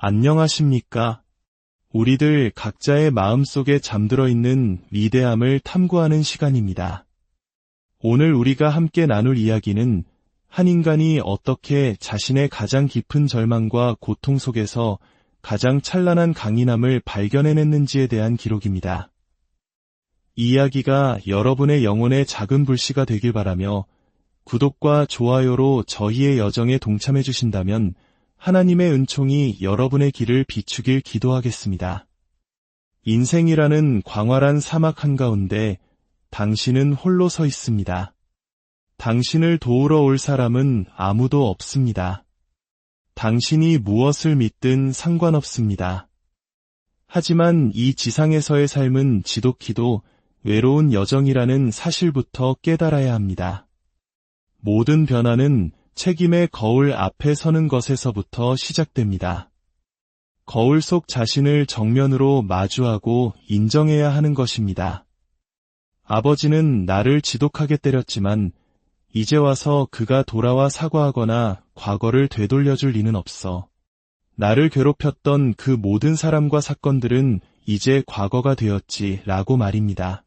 안녕하십니까? 우리들 각자의 마음속에 잠들어 있는 위대함을 탐구하는 시간입니다. 오늘 우리가 함께 나눌 이야기는 한 인간이 어떻게 자신의 가장 깊은 절망과 고통 속에서 가장 찬란한 강인함을 발견해냈는지에 대한 기록입니다. 이 이야기가 여러분의 영혼의 작은 불씨가 되길 바라며 구독과 좋아요로 저희의 여정에 동참해 주신다면 하나님의 은총이 여러분의 길을 비추길 기도하겠습니다. 인생이라는 광활한 사막 한가운데 당신은 홀로 서 있습니다. 당신을 도우러 올 사람은 아무도 없습니다. 당신이 무엇을 믿든 상관없습니다. 하지만 이 지상에서의 삶은 지독히도 외로운 여정이라는 사실부터 깨달아야 합니다. 모든 변화는 책임의 거울 앞에 서는 것에서부터 시작됩니다. 거울 속 자신을 정면으로 마주하고 인정해야 하는 것입니다. 아버지는 나를 지독하게 때렸지만 이제 와서 그가 돌아와 사과하거나 과거를 되돌려줄 리는 없어. 나를 괴롭혔던 그 모든 사람과 사건들은 이제 과거가 되었지 라고 말입니다.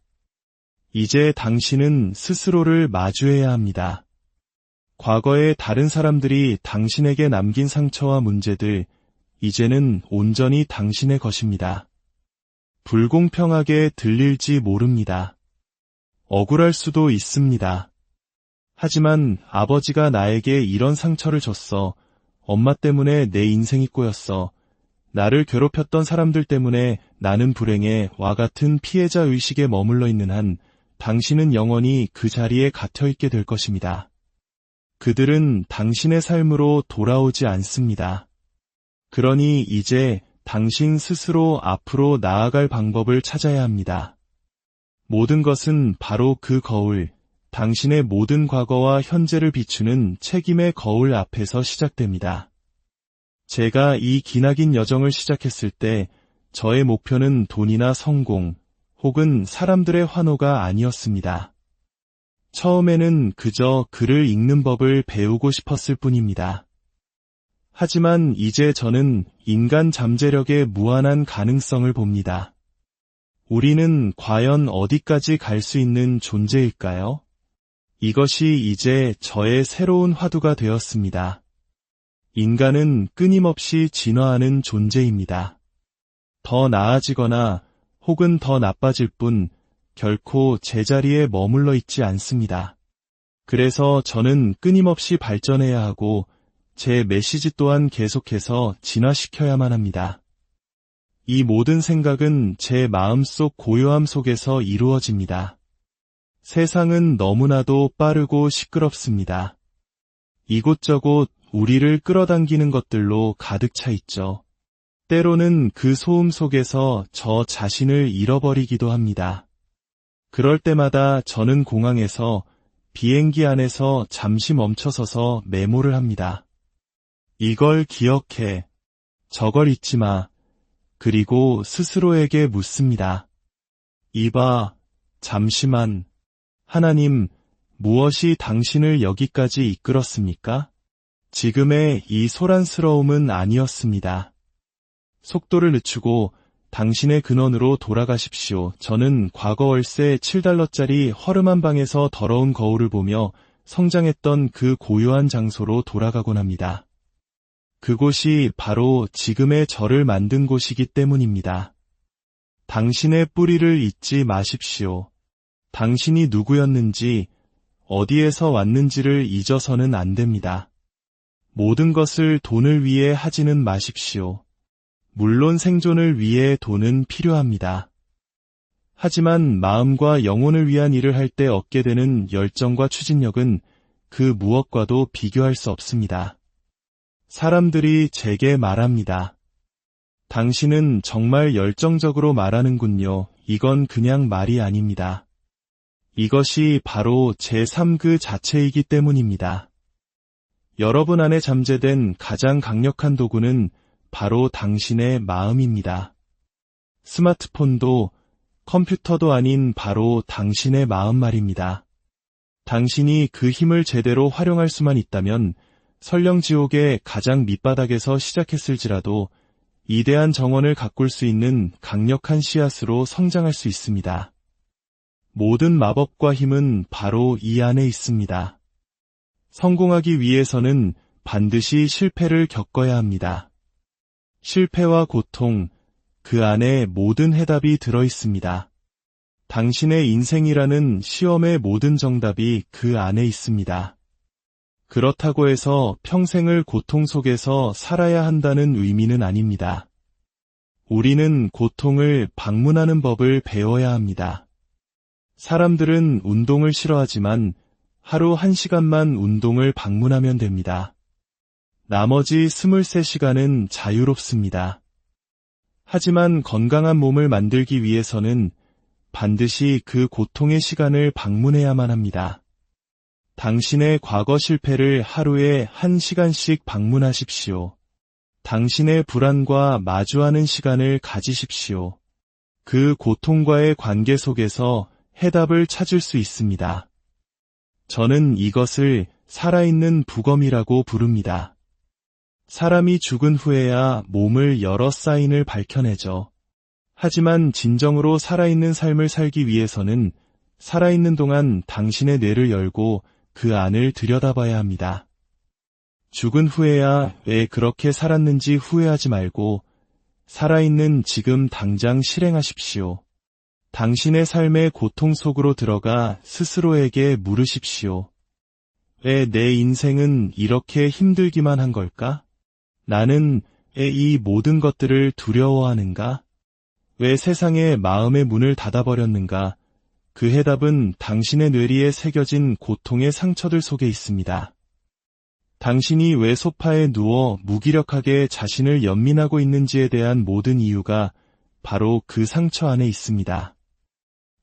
이제 당신은 스스로를 마주해야 합니다. 과거에 다른 사람들이 당신에게 남긴 상처와 문제들, 이제는 온전히 당신의 것입니다. 불공평하게 들릴지 모릅니다. 억울할 수도 있습니다. 하지만 아버지가 나에게 이런 상처를 줬어. 엄마 때문에 내 인생이 꼬였어. 나를 괴롭혔던 사람들 때문에 나는 불행해 와 같은 피해자 의식에 머물러 있는 한 당신은 영원히 그 자리에 갇혀 있게 될 것입니다. 그들은 당신의 삶으로 돌아오지 않습니다. 그러니 이제 당신 스스로 앞으로 나아갈 방법을 찾아야 합니다. 모든 것은 바로 그 거울, 당신의 모든 과거와 현재를 비추는 책임의 거울 앞에서 시작됩니다. 제가 이 기나긴 여정을 시작했을 때 저의 목표는 돈이나 성공 혹은 사람들의 환호가 아니었습니다. 처음에는 그저 글을 읽는 법을 배우고 싶었을 뿐입니다. 하지만 이제 저는 인간 잠재력의 무한한 가능성을 봅니다. 우리는 과연 어디까지 갈 수 있는 존재일까요? 이것이 이제 저의 새로운 화두가 되었습니다. 인간은 끊임없이 진화하는 존재입니다. 더 나아지거나 혹은 더 나빠질 뿐 결코 제자리에 머물러 있지 않습니다. 그래서 저는 끊임없이 발전해야 하고 제 메시지 또한 계속해서 진화시켜야만 합니다. 이 모든 생각은 제 마음속 고요함 속에서 이루어집니다. 세상은 너무나도 빠르고 시끄럽습니다. 이곳저곳 우리를 끌어당기는 것들로 가득 차 있죠. 때로는 그 소음 속에서 저 자신을 잃어버리기도 합니다. 그럴 때마다 저는 공항에서 비행기 안에서 잠시 멈춰서서 메모를 합니다. 이걸 기억해. 저걸 잊지 마. 그리고 스스로에게 묻습니다. 이봐, 잠시만. 하나님, 무엇이 당신을 여기까지 이끌었습니까? 지금의 이 소란스러움은 아니었습니다. 속도를 늦추고 당신의 근원으로 돌아가십시오. 저는 과거 월세 7달러짜리 허름한 방에서 더러운 거울을 보며 성장했던 그 고요한 장소로 돌아가곤 합니다. 그곳이 바로 지금의 저를 만든 곳이기 때문입니다. 당신의 뿌리를 잊지 마십시오. 당신이 누구였는지, 어디에서 왔는지를 잊어서는 안 됩니다. 모든 것을 돈을 위해 하지는 마십시오. 물론 생존을 위해 돈은 필요합니다. 하지만 마음과 영혼을 위한 일을 할 때 얻게 되는 열정과 추진력은 그 무엇과도 비교할 수 없습니다. 사람들이 제게 말합니다. 당신은 정말 열정적으로 말하는군요. 이건 그냥 말이 아닙니다. 이것이 바로 제삶그 자체이기 때문입니다. 여러분 안에 잠재된 가장 강력한 도구는 바로 당신의 마음입니다. 스마트폰도 컴퓨터도 아닌 바로 당신의 마음 말입니다. 당신이 그 힘을 제대로 활용할 수만 있다면 설령 지옥의 가장 밑바닥에서 시작했을지라도 이대한 정원을 가꿀 수 있는 강력한 씨앗으로 성장할 수 있습니다. 모든 마법과 힘은 바로 이 안에 있습니다. 성공하기 위해서는 반드시 실패를 겪어야 합니다. 실패와 고통, 그 안에 모든 해답이 들어 있습니다. 당신의 인생이라는 시험의 모든 정답이 그 안에 있습니다. 그렇다고 해서 평생을 고통 속에서 살아야 한다는 의미는 아닙니다. 우리는 고통을 방문하는 법을 배워야 합니다. 사람들은 운동을 싫어하지만 하루 1시간만 운동을 방문하면 됩니다. 나머지 23시간은 자유롭습니다. 하지만 건강한 몸을 만들기 위해서는 반드시 그 고통의 시간을 방문해야만 합니다. 당신의 과거 실패를 하루에 한 시간씩 방문하십시오. 당신의 불안과 마주하는 시간을 가지십시오. 그 고통과의 관계 속에서 해답을 찾을 수 있습니다. 저는 이것을 살아있는 부검이라고 부릅니다. 사람이 죽은 후에야 몸을 여러 사인을 밝혀내죠. 하지만 진정으로 살아있는 삶을 살기 위해서는 살아있는 동안 당신의 뇌를 열고 그 안을 들여다봐야 합니다. 죽은 후에야 왜 그렇게 살았는지 후회하지 말고 살아있는 지금 당장 실행하십시오. 당신의 삶의 고통 속으로 들어가 스스로에게 물으십시오. 왜 내 인생은 이렇게 힘들기만 한 걸까? 나는 왜이 모든 것들을 두려워하는가? 왜 세상에 마음의 문을 닫아버렸는가? 그 해답은 당신의 뇌리에 새겨진 고통의 상처들 속에 있습니다. 당신이 왜 소파에 누워 무기력하게 자신을 연민하고 있는지에 대한 모든 이유가 바로 그 상처 안에 있습니다.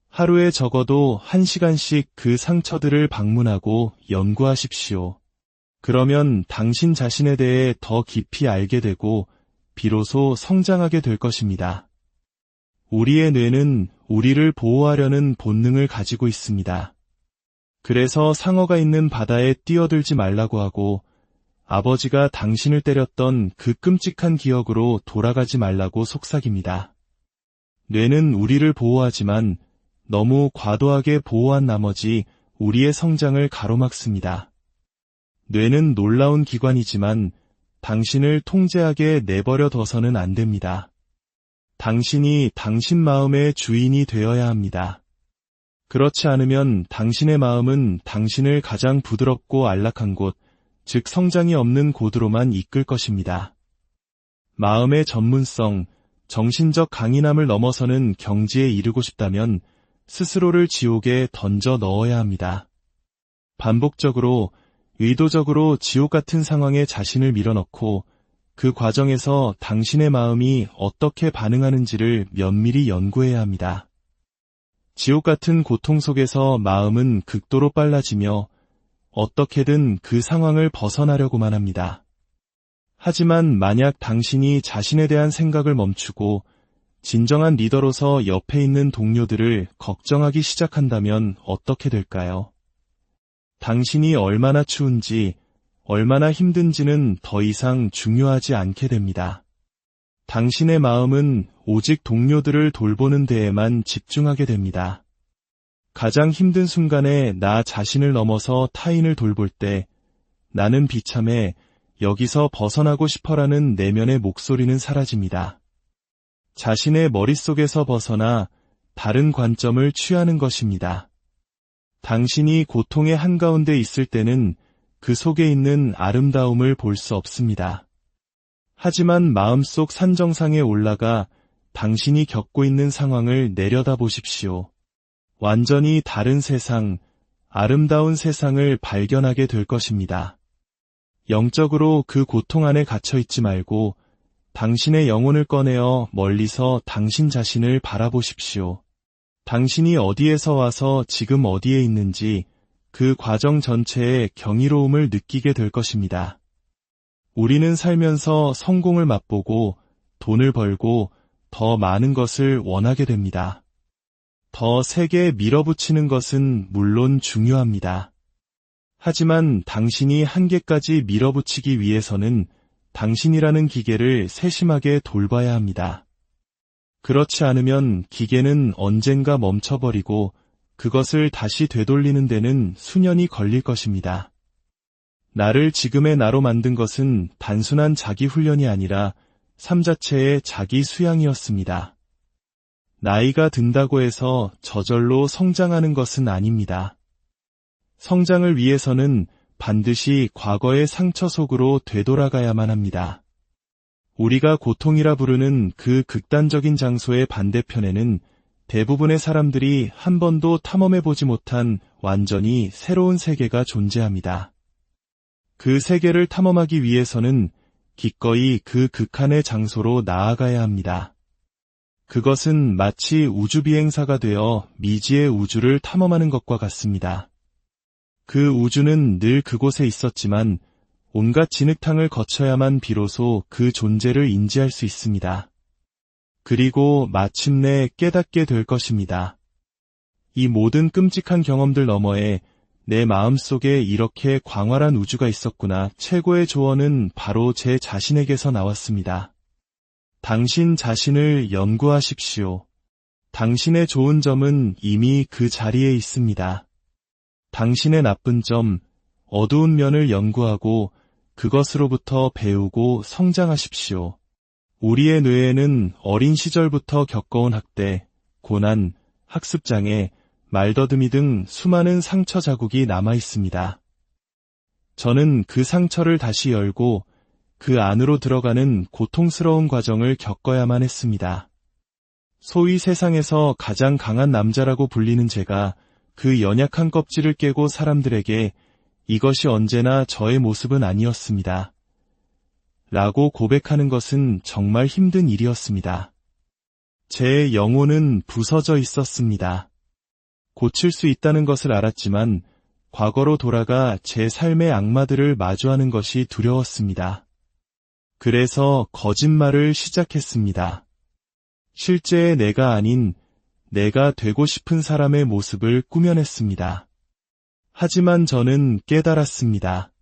하루에 적어도 한 시간씩 그 상처들을 방문하고 연구하십시오. 그러면 당신 자신에 대해 더 깊이 알게 되고 비로소 성장하게 될 것입니다. 우리의 뇌는 우리를 보호하려는 본능을 가지고 있습니다. 그래서 상어가 있는 바다에 뛰어들지 말라고 하고 아버지가 당신을 때렸던 그 끔찍한 기억으로 돌아가지 말라고 속삭입니다. 뇌는 우리를 보호하지만 너무 과도하게 보호한 나머지 우리의 성장을 가로막습니다. 뇌는 놀라운 기관이지만 당신을 통제하게 내버려 둬서는 안 됩니다. 당신이 당신 마음의 주인이 되어야 합니다. 그렇지 않으면 당신의 마음은 당신을 가장 부드럽고 안락한 곳, 즉 성장이 없는 곳으로만 이끌 것입니다. 마음의 전문성, 정신적 강인함을 넘어서는 경지에 이르고 싶다면 스스로를 지옥에 던져 넣어야 합니다. 반복적으로 의도적으로 지옥 같은 상황에 자신을 밀어넣고 그 과정에서 당신의 마음이 어떻게 반응하는지를 면밀히 연구해야 합니다. 지옥 같은 고통 속에서 마음은 극도로 빨라지며 어떻게든 그 상황을 벗어나려고만 합니다. 하지만 만약 당신이 자신에 대한 생각을 멈추고 진정한 리더로서 옆에 있는 동료들을 걱정하기 시작한다면 어떻게 될까요? 당신이 얼마나 추운지, 얼마나 힘든지는 더 이상 중요하지 않게 됩니다. 당신의 마음은 오직 동료들을 돌보는 데에만 집중하게 됩니다. 가장 힘든 순간에 나 자신을 넘어서 타인을 돌볼 때 나는 비참해 여기서 벗어나고 싶어라는 내면의 목소리는 사라집니다. 자신의 머릿속에서 벗어나 다른 관점을 취하는 것입니다. 당신이 고통의 한가운데 있을 때는 그 속에 있는 아름다움을 볼 수 없습니다. 하지만 마음속 산정상에 올라가 당신이 겪고 있는 상황을 내려다 보십시오. 완전히 다른 세상, 아름다운 세상을 발견하게 될 것입니다. 영적으로 그 고통 안에 갇혀 있지 말고 당신의 영혼을 꺼내어 멀리서 당신 자신을 바라보십시오. 당신이 어디에서 와서 지금 어디에 있는지 그 과정 전체에 경이로움을 느끼게 될 것입니다. 우리는 살면서 성공을 맛보고 돈을 벌고 더 많은 것을 원하게 됩니다. 더 세게 밀어붙이는 것은 물론 중요합니다. 하지만 당신이 한계까지 밀어붙이기 위해서는 당신이라는 기계를 세심하게 돌봐야 합니다. 그렇지 않으면 기계는 언젠가 멈춰버리고 그것을 다시 되돌리는 데는 수년이 걸릴 것입니다. 나를 지금의 나로 만든 것은 단순한 자기 훈련이 아니라 삶 자체의 자기 수양이었습니다. 나이가 든다고 해서 저절로 성장하는 것은 아닙니다. 성장을 위해서는 반드시 과거의 상처 속으로 되돌아가야만 합니다. 우리가 고통이라 부르는 그 극단적인 장소의 반대편에는 대부분의 사람들이 한 번도 탐험해보지 못한 완전히 새로운 세계가 존재합니다. 그 세계를 탐험하기 위해서는 기꺼이 그 극한의 장소로 나아가야 합니다. 그것은 마치 우주비행사가 되어 미지의 우주를 탐험하는 것과 같습니다. 그 우주는 늘 그곳에 있었지만 온갖 진흙탕을 거쳐야만 비로소 그 존재를 인지할 수 있습니다. 그리고 마침내 깨닫게 될 것입니다. 이 모든 끔찍한 경험들 너머에 내 마음속에 이렇게 광활한 우주가 있었구나. 최고의 조언은 바로 제 자신에게서 나왔습니다. 당신 자신을 연구하십시오. 당신의 좋은 점은 이미 그 자리에 있습니다. 당신의 나쁜 점, 어두운 면을 연구하고 그것으로부터 배우고 성장하십시오. 우리의 뇌에는 어린 시절부터 겪어온 학대, 고난, 학습장애, 말더듬이 등 수많은 상처 자국이 남아 있습니다. 저는 그 상처를 다시 열고 그 안으로 들어가는 고통스러운 과정을 겪어야만 했습니다. 소위 세상에서 가장 강한 남자라고 불리는 제가 그 연약한 껍질을 깨고 사람들에게 이것이 언제나 저의 모습은 아니었습니다. 라고 고백하는 것은 정말 힘든 일이었습니다. 제 영혼은 부서져 있었습니다. 고칠 수 있다는 것을 알았지만 과거로 돌아가 제 삶의 악마들을 마주하는 것이 두려웠습니다. 그래서 거짓말을 시작했습니다. 실제의 내가 아닌 내가 되고 싶은 사람의 모습을 꾸며냈습니다. 하지만 저는 깨달았습니다.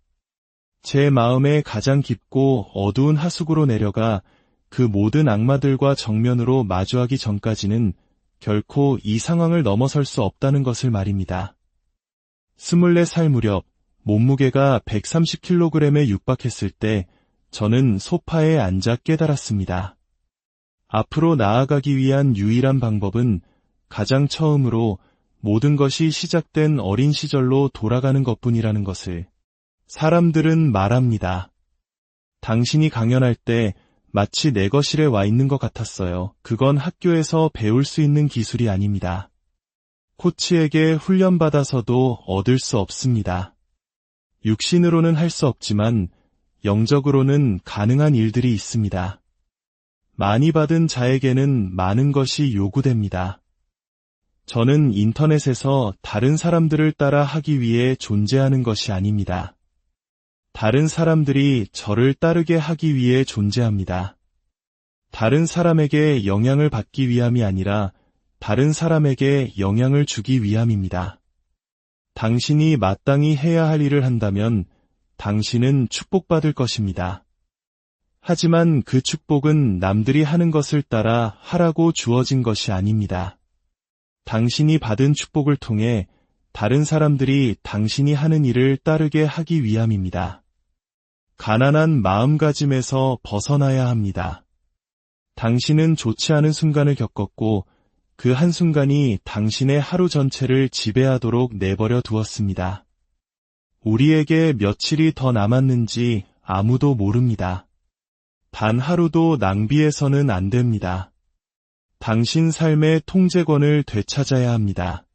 제 마음의 가장 깊고 어두운 하수구로 내려가 그 모든 악마들과 정면으로 마주하기 전까지는 결코 이 상황을 넘어설 수 없다는 것을 말입니다. 24살 무렵 몸무게가 130kg에 육박했을 때 저는 소파에 앉아 깨달았습니다. 앞으로 나아가기 위한 유일한 방법은 가장 처음으로 모든 것이 시작된 어린 시절로 돌아가는 것뿐이라는 것을 사람들은 말합니다. 당신이 강연할 때 마치 내 거실에 와 있는 것 같았어요. 그건 학교에서 배울 수 있는 기술이 아닙니다. 코치에게 훈련받아서도 얻을 수 없습니다. 육신으로는 할 수 없지만 영적으로는 가능한 일들이 있습니다. 많이 받은 자에게는 많은 것이 요구됩니다. 저는 인터넷에서 다른 사람들을 따라 하기 위해 존재하는 것이 아닙니다. 다른 사람들이 저를 따르게 하기 위해 존재합니다. 다른 사람에게 영향을 받기 위함이 아니라 다른 사람에게 영향을 주기 위함입니다. 당신이 마땅히 해야 할 일을 한다면 당신은 축복받을 것입니다. 하지만 그 축복은 남들이 하는 것을 따라 하라고 주어진 것이 아닙니다. 당신이 받은 축복을 통해 다른 사람들이 당신이 하는 일을 따르게 하기 위함입니다. 가난한 마음가짐에서 벗어나야 합니다. 당신은 좋지 않은 순간을 겪었고 그 한순간이 당신의 하루 전체를 지배하도록 내버려 두었습니다. 우리에게 며칠이 더 남았는지 아무도 모릅니다. 단 하루도 낭비해서는 안 됩니다. 당신 삶의 통제권을 되찾아야 합니다.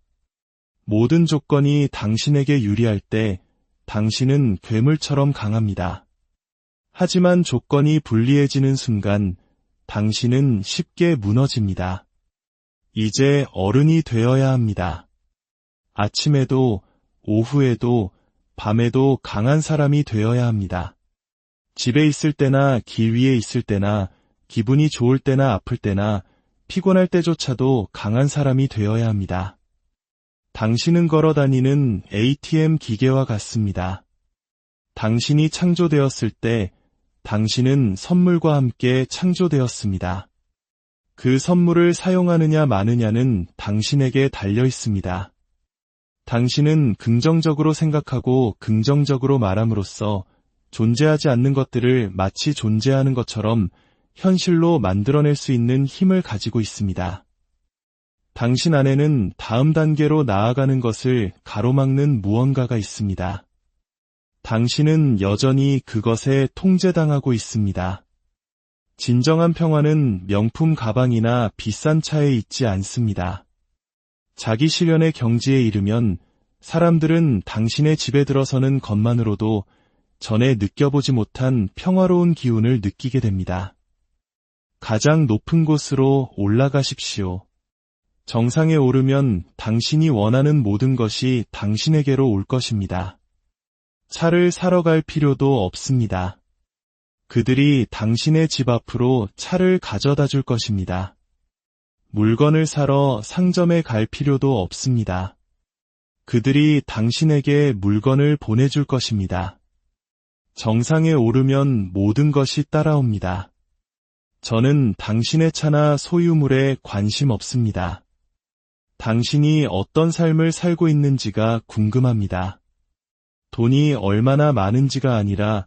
모든 조건이 당신에게 유리할 때 당신은 괴물처럼 강합니다. 하지만 조건이 불리해지는 순간 당신은 쉽게 무너집니다. 이제 어른이 되어야 합니다. 아침에도 오후에도 밤에도 강한 사람이 되어야 합니다. 집에 있을 때나 길 위에 있을 때나 기분이 좋을 때나 아플 때나 피곤할 때조차도 강한 사람이 되어야 합니다. 당신은 걸어 다니는 ATM 기계와 같습니다. 당신이 창조되었을 때 당신은 선물과 함께 창조되었습니다. 그 선물을 사용하느냐 마느냐는 당신에게 달려 있습니다. 당신은 긍정적으로 생각하고 긍정적으로 말함으로써 존재하지 않는 것들을 마치 존재하는 것처럼 현실로 만들어낼 수 있는 힘을 가지고 있습니다. 당신 안에는 다음 단계로 나아가는 것을 가로막는 무언가가 있습니다. 당신은 여전히 그것에 통제당하고 있습니다. 진정한 평화는 명품 가방이나 비싼 차에 있지 않습니다. 자기 실현의 경지에 이르면 사람들은 당신의 집에 들어서는 것만으로도 전에 느껴보지 못한 평화로운 기운을 느끼게 됩니다. 가장 높은 곳으로 올라가십시오. 정상에 오르면 당신이 원하는 모든 것이 당신에게로 올 것입니다. 차를 사러 갈 필요도 없습니다. 그들이 당신의 집 앞으로 차를 가져다 줄 것입니다. 물건을 사러 상점에 갈 필요도 없습니다. 그들이 당신에게 물건을 보내줄 것입니다. 정상에 오르면 모든 것이 따라옵니다. 저는 당신의 차나 소유물에 관심 없습니다. 당신이 어떤 삶을 살고 있는지가 궁금합니다. 돈이 얼마나 많은지가 아니라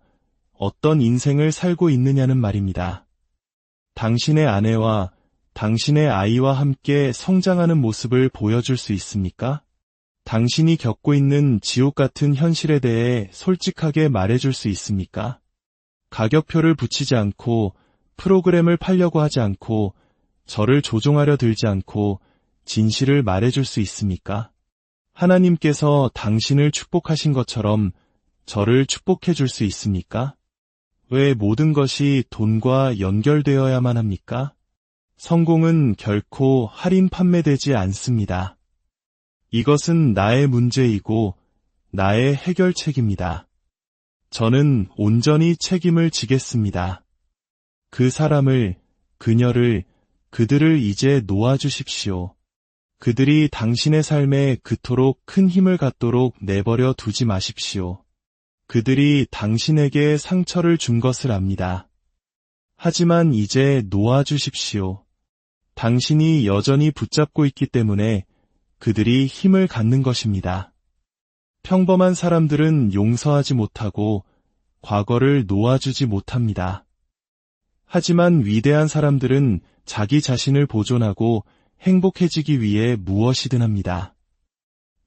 어떤 인생을 살고 있느냐는 말입니다. 당신의 아내와 당신의 아이와 함께 성장하는 모습을 보여줄 수 있습니까? 당신이 겪고 있는 지옥 같은 현실에 대해 솔직하게 말해줄 수 있습니까? 가격표를 붙이지 않고 프로그램을 팔려고 하지 않고 저를 조종하려 들지 않고 진실을 말해줄 수 있습니까? 하나님께서 당신을 축복하신 것처럼 저를 축복해 줄 수 있습니까? 왜 모든 것이 돈과 연결되어야만 합니까? 성공은 결코 할인 판매되지 않습니다. 이것은 나의 문제이고 나의 해결책입니다. 저는 온전히 책임을 지겠습니다. 그 사람을, 그녀를, 그들을 이제 놓아주십시오. 그들이 당신의 삶에 그토록 큰 힘을 갖도록 내버려 두지 마십시오. 그들이 당신에게 상처를 준 것을 압니다. 하지만 이제 놓아주십시오. 당신이 여전히 붙잡고 있기 때문에 그들이 힘을 갖는 것입니다. 평범한 사람들은 용서하지 못하고 과거를 놓아주지 못합니다. 하지만 위대한 사람들은 자기 자신을 보존하고 행복해지기 위해 무엇이든 합니다.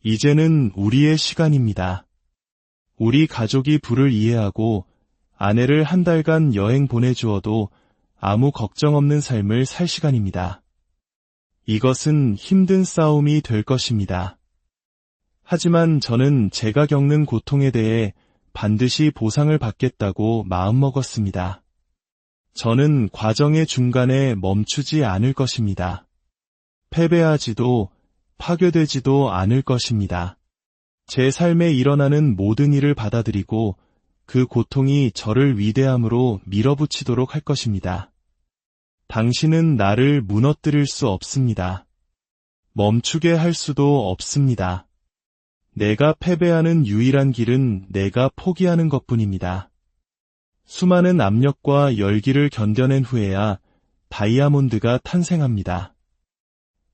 이제는 우리의 시간입니다. 우리 가족이 불을 이해하고 아내를 한 달간 여행 보내주어도 아무 걱정 없는 삶을 살 시간입니다. 이것은 힘든 싸움이 될 것입니다. 하지만 저는 제가 겪는 고통에 대해 반드시 보상을 받겠다고 마음먹었습니다. 저는 과정의 중간에 멈추지 않을 것입니다. 패배하지도 파괴되지도 않을 것입니다. 제 삶에 일어나는 모든 일을 받아들이고 그 고통이 저를 위대함으로 밀어붙이도록 할 것입니다. 당신은 나를 무너뜨릴 수 없습니다. 멈추게 할 수도 없습니다. 내가 패배하는 유일한 길은 내가 포기하는 것 뿐입니다. 수많은 압력과 열기를 견뎌낸 후에야 다이아몬드가 탄생합니다.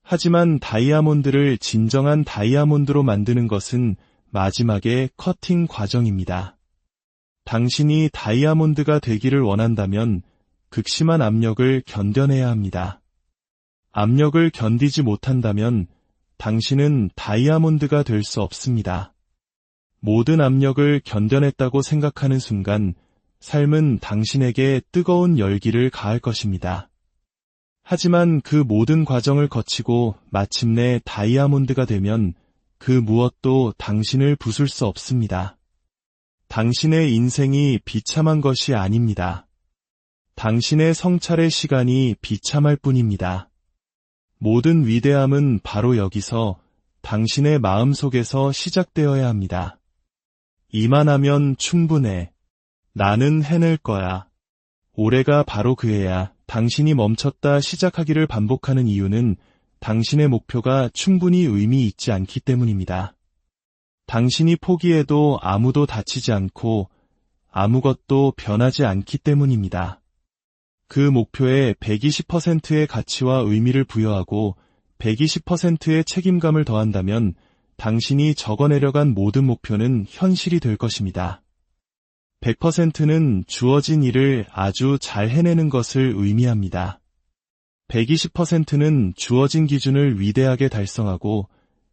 하지만 다이아몬드를 진정한 다이아몬드로 만드는 것은 마지막에 커팅 과정입니다. 당신이 다이아몬드가 되기를 원한다면 극심한 압력을 견뎌내야 합니다. 압력을 견디지 못한다면 당신은 다이아몬드가 될 수 없습니다. 모든 압력을 견뎌냈다고 생각하는 순간 삶은 당신에게 뜨거운 열기를 가할 것입니다. 하지만 그 모든 과정을 거치고 마침내 다이아몬드가 되면 그 무엇도 당신을 부술 수 없습니다. 당신의 인생이 비참한 것이 아닙니다. 당신의 성찰의 시간이 비참할 뿐입니다. 모든 위대함은 바로 여기서 당신의 마음 속에서 시작되어야 합니다. 이만하면 충분해. 나는 해낼 거야. 올해가 바로 그 해야 당신이 멈췄다 시작하기를 반복하는 이유는 당신의 목표가 충분히 의미 있지 않기 때문입니다. 당신이 포기해도 아무도 다치지 않고 아무것도 변하지 않기 때문입니다. 그 목표에 120%의 가치와 의미를 부여하고 120%의 책임감을 더한다면 당신이 적어내려간 모든 목표는 현실이 될 것입니다. 100%는 주어진 일을 아주 잘 해내는 것을 의미합니다. 120%는 주어진 기준을 위대하게 달성하고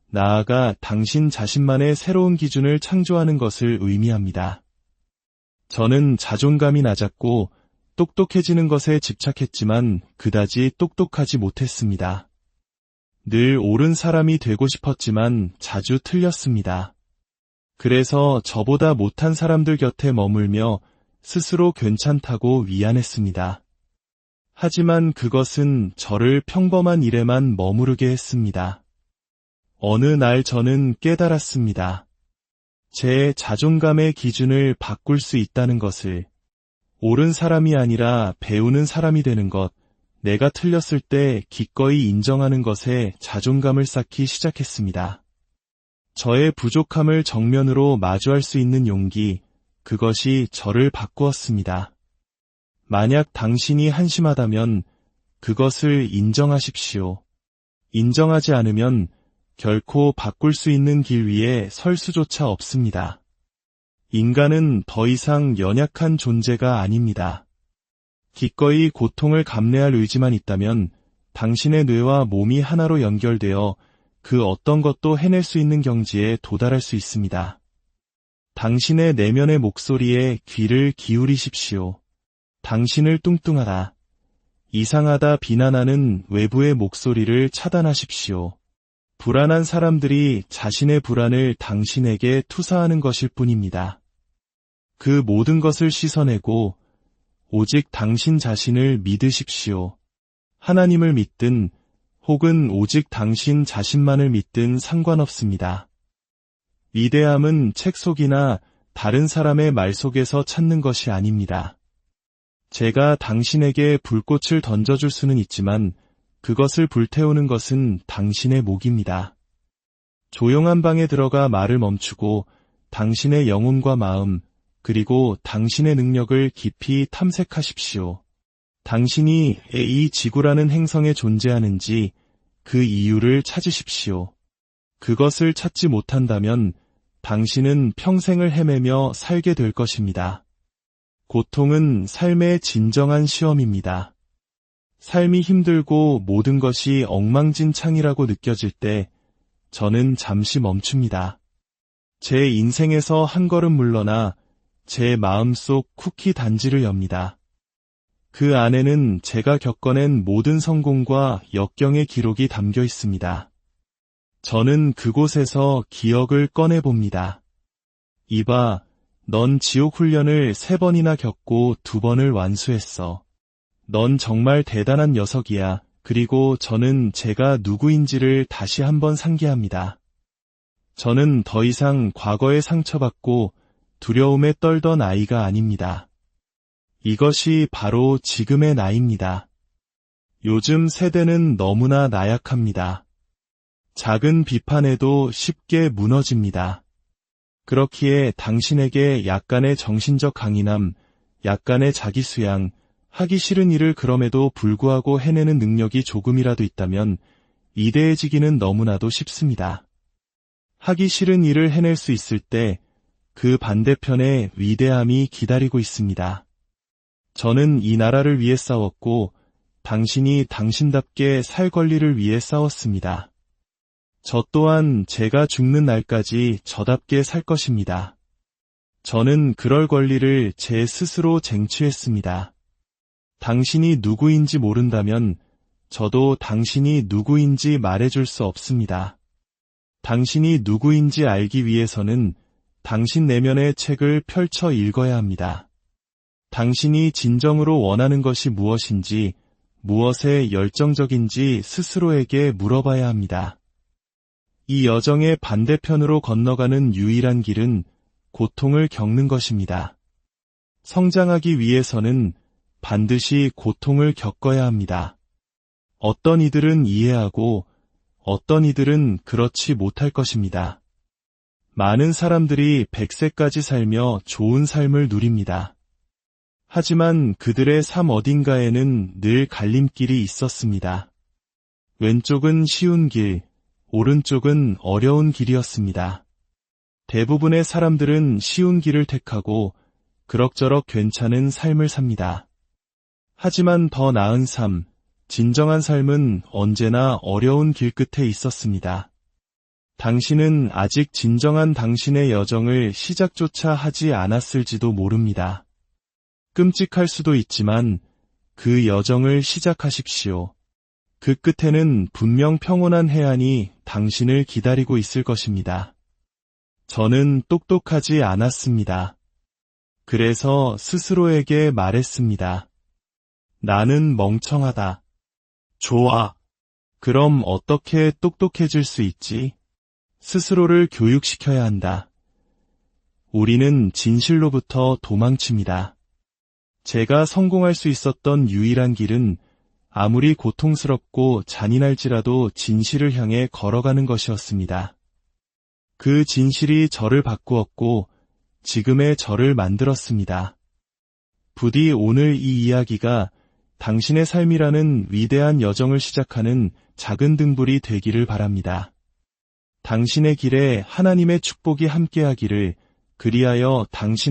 나아가 당신 자신만의 새로운 기준을 창조하는 것을 의미합니다. 저는 자존감이 낮았고 똑똑해지는 것에 집착했지만 그다지 똑똑하지 못했습니다. 늘 옳은 사람이 되고 싶었지만 자주 틀렸습니다. 그래서 저보다 못한 사람들 곁에 머물며 스스로 괜찮다고 위안했습니다. 하지만 그것은 저를 평범한 일에만 머무르게 했습니다. 어느 날 저는 깨달았습니다. 제 자존감의 기준을 바꿀 수 있다는 것을 옳은 사람이 아니라 배우는 사람이 되는 것, 내가 틀렸을 때 기꺼이 인정하는 것에 자존감을 쌓기 시작했습니다. 저의 부족함을 정면으로 마주할 수 있는 용기, 그것이 저를 바꾸었습니다. 만약 당신이 한심하다면 그것을 인정하십시오. 인정하지 않으면 결코 바꿀 수 있는 길 위에 설 수조차 없습니다. 인간은 더 이상 연약한 존재가 아닙니다. 기꺼이 고통을 감내할 의지만 있다면 당신의 뇌와 몸이 하나로 연결되어 그 어떤 것도 해낼 수 있는 경지에 도달할 수 있습니다. 당신의 내면의 목소리에 귀를 기울이십시오. 당신을 뚱뚱하다, 이상하다 비난하는 외부의 목소리를 차단하십시오. 불안한 사람들이 자신의 불안을 당신에게 투사하는 것일 뿐입니다. 그 모든 것을 씻어내고 오직 당신 자신을 믿으십시오. 하나님을 믿든 혹은 오직 당신 자신만을 믿든 상관없습니다. 위대함은 책 속이나 다른 사람의 말 속에서 찾는 것이 아닙니다. 제가 당신에게 불꽃을 던져줄 수는 있지만 그것을 불태우는 것은 당신의 목입니다. 조용한 방에 들어가 말을 멈추고 당신의 영혼과 마음, 그리고 당신의 능력을 깊이 탐색하십시오. 당신이 이 지구라는 행성에 존재하는지 그 이유를 찾으십시오. 그것을 찾지 못한다면 당신은 평생을 헤매며 살게 될 것입니다. 고통은 삶의 진정한 시험입니다. 삶이 힘들고 모든 것이 엉망진창이라고 느껴질 때 저는 잠시 멈춥니다. 제 인생에서 한 걸음 물러나 제 마음속 쿠키 단지를 엽니다. 그 안에는 제가 겪어낸 모든 성공과 역경의 기록이 담겨 있습니다. 저는 그곳에서 기억을 꺼내봅니다. 이봐, 넌 지옥 훈련을 세 번이나 겪고 두 번을 완수했어. 넌 정말 대단한 녀석이야. 그리고 저는 제가 누구인지를 다시 한번 상기합니다. 저는 더 이상 과거에 상처받고 두려움에 떨던 아이가 아닙니다. 이것이 바로 지금의 나입니다. 요즘 세대는 너무나 나약합니다. 작은 비판에도 쉽게 무너집니다. 그렇기에 당신에게 약간의 정신적 강인함, 약간의 자기 수양, 하기 싫은 일을 그럼에도 불구하고 해내는 능력이 조금이라도 있다면 이대해지기는 너무나도 쉽습니다. 하기 싫은 일을 해낼 수 있을 때 그 반대편에 위대함이 기다리고 있습니다. 저는 이 나라를 위해 싸웠고 당신이 당신답게 살 권리를 위해 싸웠습니다. 저 또한 제가 죽는 날까지 저답게 살 것입니다. 저는 그럴 권리를 제 스스로 쟁취했습니다. 당신이 누구인지 모른다면 저도 당신이 누구인지 말해줄 수 없습니다. 당신이 누구인지 알기 위해서는 당신 내면의 책을 펼쳐 읽어야 합니다. 당신이 진정으로 원하는 것이 무엇인지, 무엇에 열정적인지 스스로에게 물어봐야 합니다. 이 여정의 반대편으로 건너가는 유일한 길은 고통을 겪는 것입니다. 성장하기 위해서는 반드시 고통을 겪어야 합니다. 어떤 이들은 이해하고 어떤 이들은 그렇지 못할 것입니다. 많은 사람들이 100세까지 살며 좋은 삶을 누립니다. 하지만 그들의 삶 어딘가에는 늘 갈림길이 있었습니다. 왼쪽은 쉬운 길, 오른쪽은 어려운 길이었습니다. 대부분의 사람들은 쉬운 길을 택하고 그럭저럭 괜찮은 삶을 삽니다. 하지만 더 나은 삶, 진정한 삶은 언제나 어려운 길 끝에 있었습니다. 당신은 아직 진정한 당신의 여정을 시작조차 하지 않았을지도 모릅니다. 끔찍할 수도 있지만 그 여정을 시작하십시오. 그 끝에는 분명 평온한 해안이 당신을 기다리고 있을 것입니다. 저는 똑똑하지 않았습니다. 그래서 스스로에게 말했습니다. 나는 멍청하다. 좋아. 그럼 어떻게 똑똑해질 수 있지? 스스로를 교육시켜야 한다. 우리는 진실로부터 도망칩니다. 제가 성공할 수 있었던 유일한 길은 아무리 고통스럽고 잔인할지라도 진실을 향해 걸어가는 것이었습니다. 그 진실이 저를 바꾸었고 지금의 저를 만들었습니다. 부디 오늘 이 이야기가 당신의 삶이라는 위대한 여정을 시작하는 작은 등불이 되기를 바랍니다. 당신의 길에 하나님의 축복이 함께하기를 그리하여 당신